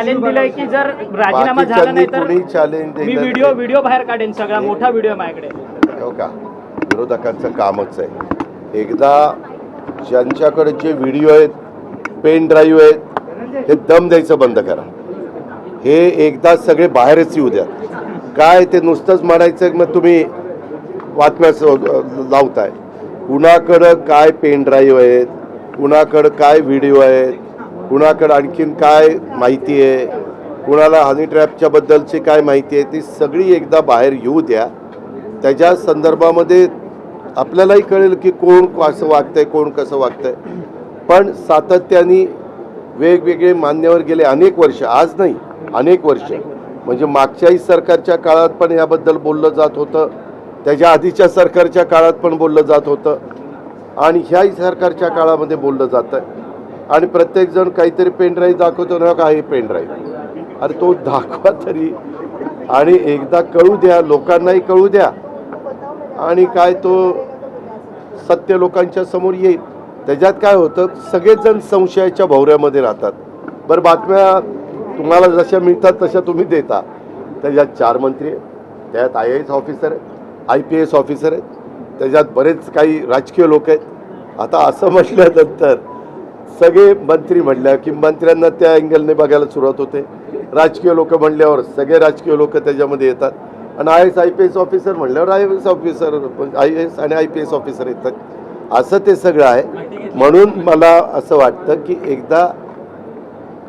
Challenge दिलंय की जर राजीनामा झाला नाही तर कुणी चॅलेंज मी व्हिडिओ व्हिडिओ बाहेर काढेन सगळा मोठा व्हिडिओ माझ्याकडे. हो का? विरोधकांचं कामच आहे. एकदा ज्यांच्याकडे जे व्हिडिओ आहेत पेन ड्राईव्ह आहेत हे दम द्यायचं बंद करा. हे एकदा सगळे बाहेरच येऊ द्या. काय ते नुसतंच म्हणायचं मग तुम्ही बातम्या स- लावताय. कुणाकडं काय पेन ड्राईव्ह आहेत कुणाकडं काय व्हिडिओ आहेत कुणाकडं आणखीन काय माहिती आहे? कुणाला हनी ट्रॅपच्या बद्दलची काय माहिती आहे? ती सगळी एकदा बाहेर येऊ द्या. त्याच्या संदर्भामध्ये आपल्यालाही कळेल की कोण कसं वागतंय कोण कसं वागतंय. पण सातत्याने वेगवेगळे मान्यवर गेले अनेक वर्ष आज नाही अनेक वर्ष. म्हणजे मागच्याही सरकारच्या काळात पण याबद्दल बोललं जात होतं. त्याच्या आधीच्या सरकारच्या काळात पण बोललं जात होतं. आणि ह्याही सरकारच्या काळामध्ये बोललं जातं आणि प्रत्येकजण काहीतरी पेनड्राईव्ह दाखवतो ना काही पेनड्राईव्ह. अरे तो दाखवा तरी. आणि एकदा कळू द्या लोकांनाही कळू द्या. आणि काय तो सत्य लोकांच्या समोर येईल. त्याच्यात काय होतं सगळेजण संशयाच्या भोवऱ्यामध्ये राहतात. बरं बातम्या तुम्हाला जशा मिळतात तशा तुम्ही देता. त्याच्यात चार मंत्री आहेत. त्यात आय ए एस ऑफिसर आहेत आय पी एस ऑफिसर आहेत. त्याच्यात बरेच काही राजकीय लोक आहेत. आता असं म्हटल्यानंतर सगळे मंत्री म्हणल्या की मंत्र्यांना त्या अँगलने बघायला सुरुवात होते. राजकीय लोक म्हणल्यावर सगळे राजकीय लोक त्याच्यामध्ये येतात. आणि I S I P S officer म्हणल्यावर I S officer I S आणि आय पी एस ऑफिसर येतात. असं ते सगळं आहे. म्हणून मला असं वाटतं की एकदा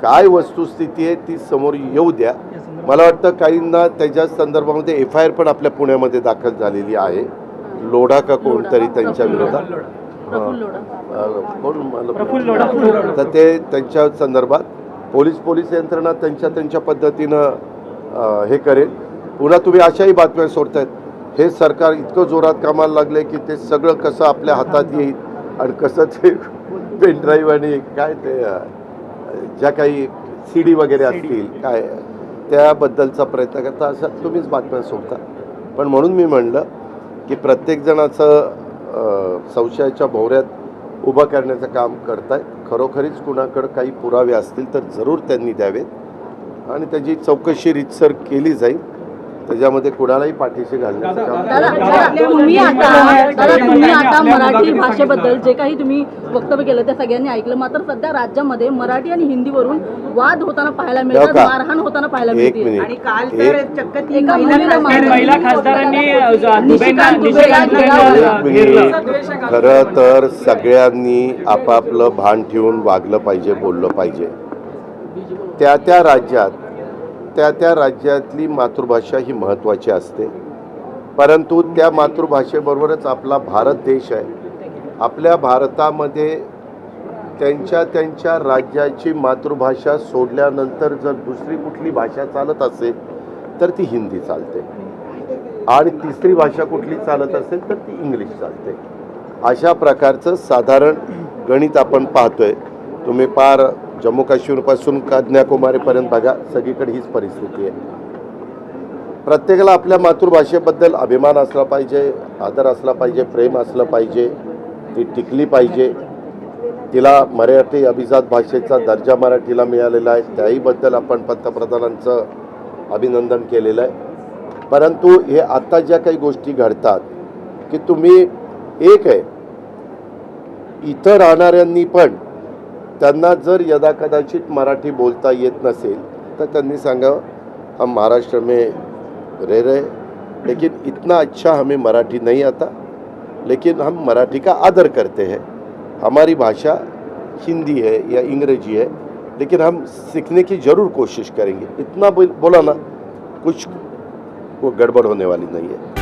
काय वस्तुस्थिती आहे ती समोर येऊ द्या. मला वाटतं काहींना त्याच्या संदर्भामध्ये एफ आय आर पण आपल्या पुण्यामध्ये दाखल झालेली आहे. लोढा का कोणतरी त्यांच्या विरोधात. कोण. तर ते त्यांच्या संदर्भात पोलीस पोलीस यंत्रणा त्यांच्या त्यांच्या पद्धतीनं हे करेल. पुन्हा तुम्ही अशाही बातम्या सोडतायत. हे सरकार इतकं जोरात कामाला लागले की ते सगळं कसं आपल्या हातात येईल आणि कसं ते पेनड्राईव्ह आणि काय ते ज्या काही सी डी वगैरे असतील काय त्याबद्दलचा प्रयत्न करता असं तुम्हीच बातम्या सोडता. पण म्हणून मी म्हणलं की प्रत्येकजण असं अं, संशयाच्या भोवऱ्यात उभं करण्याचं काम करत आहेत खरोखरीच कुणाकडं काही पुरावे असतील तर जरूर त्यांनी द्यावेत. आणि त्याची चौकशी रितसर केली जाईल. त्याच्यामध्ये कुणालाही पाठीशी घालण्याचं काम दादा दादा, तुम्ही आता दादा तुम्ही आता मराठी भाषेबद्दल जे काही तुम्ही वक्तव्य केलं ते सगळ्यांनी ऐकलं. मात्र सध्या राज्यामध्ये मराठी आणि हिंदीवरून वाद होताना पाहायला मिळतात का? मारहाण होताना पाहायला एक मिळते. मिनिट. आणि काल तर एक चक्क तीन एका महिला मुलीला खासदार- महिला खासदारांनी अ, ज- दुबेंना- निशिकांत दुबेला निशिकांत घेराव- दुबेंना एक घेरलं. मिनिट खरं तर सगळ्यांनी आपापलं भान ठेवून वागलं पाहिजे बोललं पाहिजे. त्या त्या राज्यात त्या त्या राज्यातली मातृभाषा ही महत्त्वाची असते. परंतु त्या मातृभाषेबरोबरच आपला भारत देश आहे. आपल्या भारतामध्ये त्यांच्या त्यांच्या राज्याची मातृभाषा सोडल्यानंतर जर दुसरी कुठली भाषा चालत असेल तर ती हिंदी चालते. आणि तिसरी भाषा कुठली चालत असेल तर ती इंग्लिश चालते. अशा प्रकारचं साधारण गणित आपण पाहतोय. तुम्ही पार जम्मू काश्मीरपासून कन्याकुमारीपर्यंत बघा सगळीकडे हीच परिस्थिती आहे. प्रत्येकाला आपल्या मातृभाषेबद्दल अभिमान असला पाहिजे आदर असला पाहिजे प्रेम असलं पाहिजे ती टिकली पाहिजे. तिला मराठी अभिजात भाषेचा दर्जा मराठीला मिळालेला आहे. त्याहीबद्दल आपण पंतप्रधानांचं अभिनंदन केलेलं आहे. परंतु हे आता ज्या काही गोष्टी घडतात की तुम्ही एक आहे इथं राहणाऱ्यांनी पण जर यदाकदाचित मराठी बोलता येत नसेल त्यांनी सांगावं हम महाराष्ट्र में रह रहे लेकिन इतना अच्छा हमें मराठी नहीं आता, लेकिन हम मराठी का आदर करते हैं। हमारी भाषा हिंदी है या अंग्रेज़ी है, लेकिन हम सीखने की ज़रूर कोशिश करेंगे। इतना बोला ना, कुछ वो गड़बड़ होने वाली नहीं है।